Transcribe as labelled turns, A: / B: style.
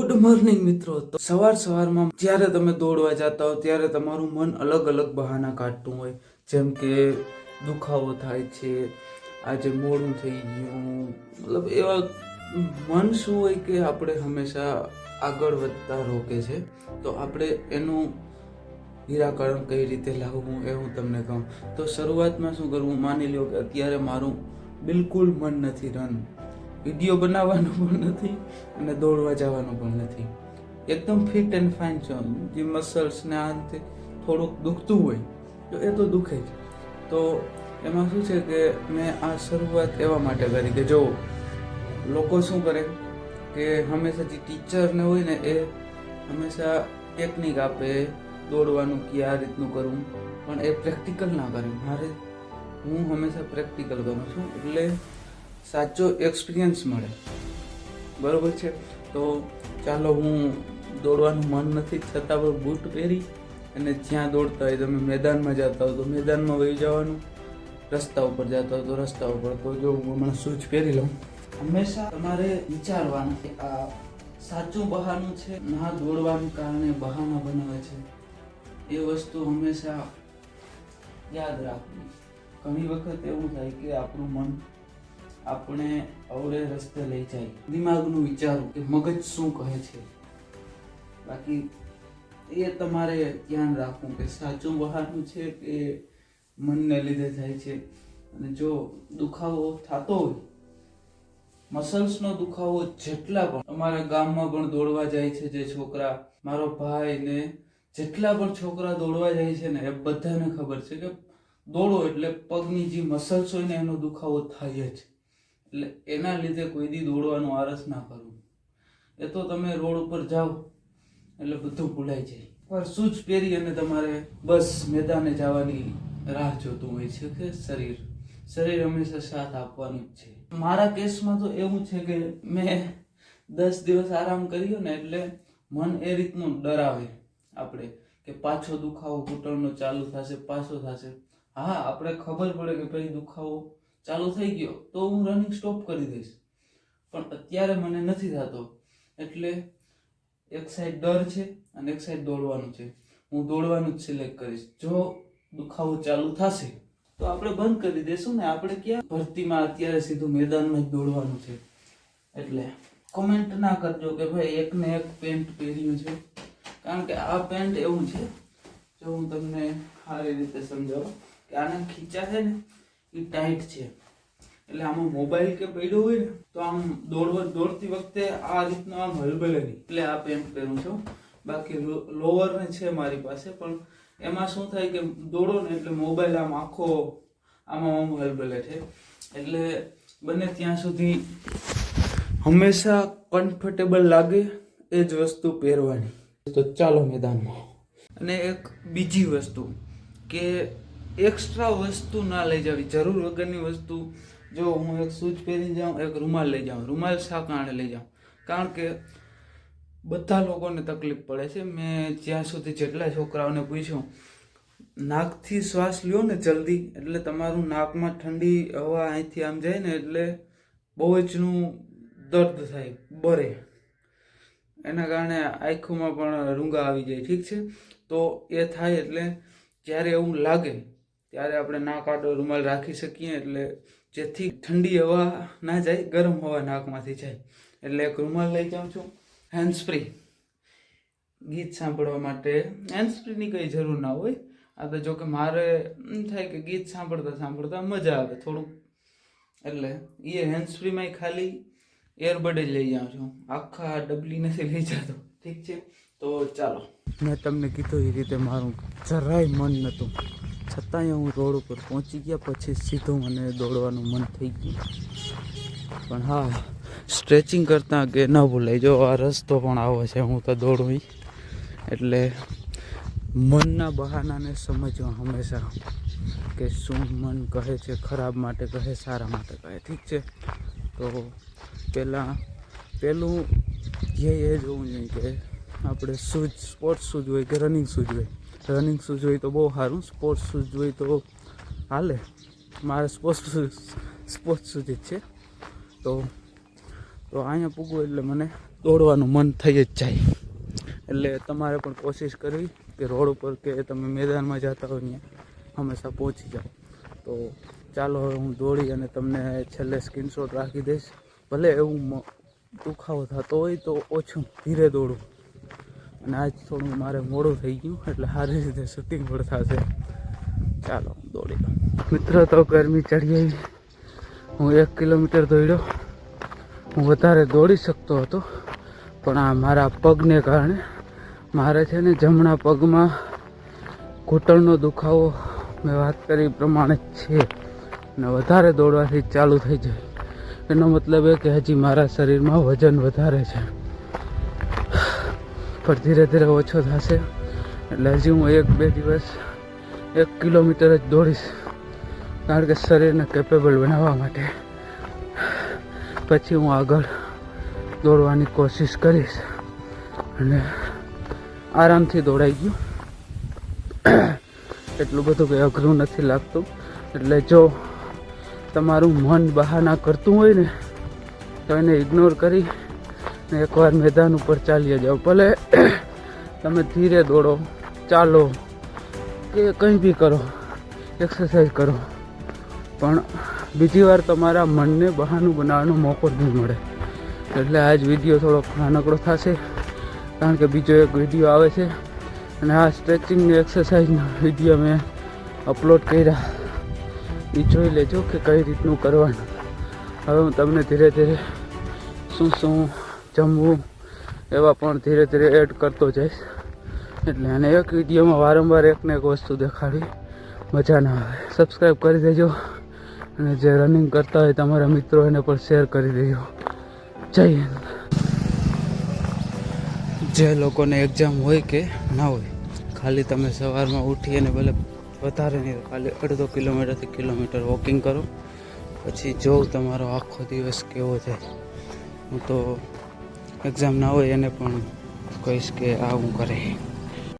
A: Good morning મિત્રો. તો સવાર સવારમાં જ્યારે તમે દોડવા જતા હો, ત્યારે તમારું મન અલગ અલગ બહાના કાઢતું હોય. જેમ કે દુખાવો થાય છે, આજે મોડું થઈ ગયું. મતલબ એવા મન શું હોય કે આપણે હંમેશા આગળ વધતા રોકે છે. તો આપણે એનું નિરાકરણ કઈ રીતે લાવવું એ હું તમને કહું. તો શરૂઆતમાં શું કરવું? માની લો કે અત્યારે મારું બિલકુલ મન નથી રન. વીડિયો બનાવવાનું પણ નથી અને દોડવા જવાનું પણ નથી. એકદમ ફિટ એન્ડ ફાઇન છો જે મસલ્સ ને આ રીતે થોડુંક દુખતું હોય, તો એ તો દુખે જ. તો એમાં શું છે કે મેં આ શરૂઆત એવા માટે કરી કે જો, લોકો શું કરે કે હંમેશા જે ટીચરને હોય ને એ હંમેશા ટેકનિક આપે, દોડવાનું કે આ રીતનું કરવું પણ એ પ્રેક્ટિકલ ના કરે. મારે હું હંમેશા પ્રેક્ટિકલ કરું છું. એટલે સાચો એક્સપિરિયન્સ મળે. બરાબર છે? તો ચાલો હું દોડવાનું મન નથી છતાં પણ બૂટ પહેરી અને જ્યાં દોડતા હોય તમે મેદાનમાં જતા હો તો મેદાનમાં વહી જવાનું, રસ્તા ઉપર જતા હો તો રસ્તા ઉપર. તો જો હું હમણાં શૂઝ પહેરી લઉં. હંમેશા તમારે વિચારવાનું કે આ સાચું બહાનું છે, ના દોડવાનું કારણે બહાના બનાવે છે. એ વસ્તુ હંમેશા યાદ રાખવી. ઘણી વખત એવું થાય કે આપણું મન આપણે અવળે રસ્તે લઈ જાય. દિમાગનું વિચારવું કે મગજ શું કહે છે? બાકી એ તમારે ધ્યાન રાખવું કે સાચું બહારનું છે કે મનને લીધે થાય છે. અને જો દુખાવો થતો હોય મસલ્સનો દુખાવો જેટલા પણ, અમારા ગામમાં પણ દોડવા જાય છે જે છોકરા. મારો ભાઈ ને જેટલા પણ છોકરા દોડવા જાય છે ને, એ બધાને ખબર છે કે દોડો એટલે પગની જે મસલ્સ હોય ને, એનો દુખાવો થાય જ. એટલે એના લીધે કોઈ દી દોડવાનું આરસ ના કરવું એ તો તમે રોડ ઉપર જાઓ, એટલે બધું ભૂલાઈ જાય. પર શૂઝ પહેરી અને તમારે બસ મેદાને જવાની રાહ જોતું હોય છે કે શરીર? શરીર હંમેશા સાથ આપવાનું જ છે. મારા કેસમાં તો એવું છે કે મેં દસ દિવસ આરામ કર્યો ને એટલે મન એ રીતનું ડરાવે આપણે કે પાછો દુખાવો ઘૂંટણનો ચાલુ થશે, પાછો થશે. હા, આપણે ખબર પડે કે ભાઈ દુખાવો ચાલુ થઈ ગયો, તો હું રનિંગ સ્ટોપ કરી દઈશ. પણ અત્યારે મને નથી થતો, એટલે એક સાઈડ ડર છે અને એક સાઈડ દોડવાનું છે. હું દોડવાનું જ સિલેક્ટ કરીશ. જો દુખાવો ચાલુ થશે, તો આપણે બંધ કરી દઈશું ને આપણે ક્યાં? ભરતીમાં અત્યારે સીધું મેદાનમાં જ દોડવાનું છે. એટલે કોમેન્ટ ના કરજો કે ભાઈ એક ને એક પેન્ટ પહેર્યું છે. કારણ કે આ પેન્ટ એવું છે, જો હું તમને સારી રીતે સમજાવું, કે આને ખીચા છે ને એ ટાઈટ છે. એટલે આમાં મોબાઈલ કે પડ્યો હોય ને, તો આમ દોડવા, દોડતી વખતે આ રીતનો આમ હલબલે નહીં. એટલે આ પેન્ટ પહેરું છું બાકી લોવર ને છે મારી પાસે, પણ એમાં શું થાય કે દોડો ને એટલે મોબાઈલ આમ આખો, આમાં આમ હલબલે છે. એટલે બને ત્યાં સુધી હંમેશા કમ્ફર્ટેબલ લાગે એ જ વસ્તુ પહેરવાની. તો ચાલો મેદાનમાં. અને એક બીજી વસ્તુ કે એક્સ્ટ્રા વસ્તુ ના લઈ જવી. જરૂર વગરની વસ્તુ, જો હું એક શૂઝ પહેરી જાઉં, એક રૂમાલ લઈ જાઉં. રૂમાલ શા કારણે લઈ જાઉં. કારણ કે બધા લોકોને તકલીફ પડે છે. મેં જ્યાં સુધી જેટલા છોકરાઓને પૂછ્યું, નાકથી શ્વાસ લ્યો ને જલ્દી. એટલે તમારું નાકમાં ઠંડી હવા અહીંથી આમ જાય ને એટલે બહુ જનું દર્દ થાય, બરે. એના કારણે આંખોમાં પણ રૂંગા આવી જાય, ઠીક છે? તો એ થાય એટલે જ્યારે એવું લાગે ત્યારે આપણે નાક આડો રૂમાલ રાખી શકીએ એટલે જેથી ઠંડી હવા ના જાય, ગરમ હવા નાકમાંથી જાય. એટલે એક રૂમાલ લઈ જાઉં છું હેન્ડસ્ફ્રી ગીત સાંભળવા માટે. હેન્ડસ્ફ્રીની કંઈ જરૂર ના હોય. આ તો જો મારે એમ થાય કે ગીત સાંભળતા સાંભળતા મજા આવે થોડુંક. એટલે એ હેન્ડસ્ફ્રીમાંય ખાલી એરબડ જ લઈ જાઉં છું. આખા ડબલી નથી લઈ જતો. ઠીક છે? તો ચાલો. મેં તમને કીધું એ રીતે મારું જરાય મન નહોતું છતાંય હું રોડ ઉપર પહોંચી ગયા, પછી સીધું મને દોડવાનું મન થઈ ગયું. પણ હા સ્ટ્રેચિંગ કરતાં કે ન ભૂલાય. જો આ રસ્તો પણ આવો છે, હું તો દોડું એટલે મનના બહાનાને સમજવા હંમેશા કે શું મન કહે છે, ખરાબ માટે કહે, સારા માટે કહે. ઠીક છે? તો પહેલાં પહેલું ધ્યેય એ જોવું જોઈએ કે આપણે શૂઝ, સ્પોર્ટ્સ શૂઝ હોય કે રનિંગ શૂઝ હોય. રનિંગ શૂઝ હોય તો બહુ સારું, સ્પોર્ટ્સ શૂઝ હોય તો હાલે. મારે સ્પોર્ટ્સ સ્પોર્ટ્સ શૂઝ જ છે. તો તો અહીંયા પૂગવું એટલે મને દોડવાનું મન થઈ જ જાય. એટલે તમારે પણ કોશિશ કરવી કે રોડ ઉપર કે તમે મેદાનમાં જતા હોય ત્યાં હંમેશા પહોંચી જાઓ. તો ચાલો હવે હું દોડી અને તમને છેલ્લે સ્ક્રીનશોટ રાખી દઈશ. ભલે એવું દુખાવો થતો હોય તો ઓછું ધીરે દોડું. અને આજ થોડું મારે મોડું થઈ ગયું, એટલે સારી રીતે શૂટિંગ પણ થશે. ચાલો, દોડી લો. મિત્ર, તો ગરમી ચડી આવી. હું એક કિલોમીટર દોડ્યો. હું વધારે દોડી શકતો હતો, પણ આ મારા પગને કારણે મારે છે ને જમણા પગમાં ઘૂંટણનો દુખાવો, મેં વાત કરી પ્રમાણે જ છે. અને વધારે દોડવાથી ચાલુ થઈ જાય. એનો મતલબ એ કે હજી મારા શરીરમાં વજન વધારે છે. પણ ધીરે ધીરે ઓછો થશે. એટલે હજી હું એક બે દિવસ, એક કિલોમીટર જ દોડીશ. કારણ કે શરીરને કેપેબલ બનાવવા માટે. પછી હું આગળ દોડવાની કોશિશ કરીશ. અને આરામથી દોડાઈ ગયું. એટલું બધું કંઈ અઘરું નથી લાગતું. એટલે જો તમારું મન બહાના કરતું હોય ને, તો એને ઇગ્નોર કરી ને એકવાર મેદાન ઉપર ચાલી જાઓ. ભલે તમે ધીરે દોડો, ચાલો, કે કંઈ બી કરો એક્સરસાઇઝ કરો. પણ બીજી વાર તમારા મનને બહાનું બનાવવાનો મોકો જ નહીં મળે. એટલે આ જ વીડિયો થોડોક નાનકડો થશે, કારણ કે બીજો એક વીડિયો આવે છે. અને આ સ્ટ્રેચિંગની એક્સરસાઇઝના વીડિયો મેં અપલોડ કર્યા. એ જોઈ લેજો કે કઈ રીતનું કરવાનું. હવે હું તમને ધીરે ધીરે શું શું જમવું એવા પણ ધીરે ધીરે એડ કરતો જઈશ. એટલે અને એક વિડીયોમાં વારંવાર એકને એક વસ્તુ દેખાડી. મજા ના આવે. સબસ્ક્રાઈબ કરી દેજો. અને જે રનિંગ કરતા હોય તમારા મિત્રો એને પણ શેર કરી દેજો. જય હિન્દ. જે લોકોને એક્ઝામ હોય કે ના હોય, ખાલી તમે સવારમાં ઉઠી અને ભલે વધારે નહીં ખાલી અડધો કિલોમીટરથી કિલોમીટર વોકિંગ કરો. પછી જોઉં તમારો આખો દિવસ કેવો જાય હું તો એક્ઝામ ના હોય એને પણ કહીશ કે આવું કરે.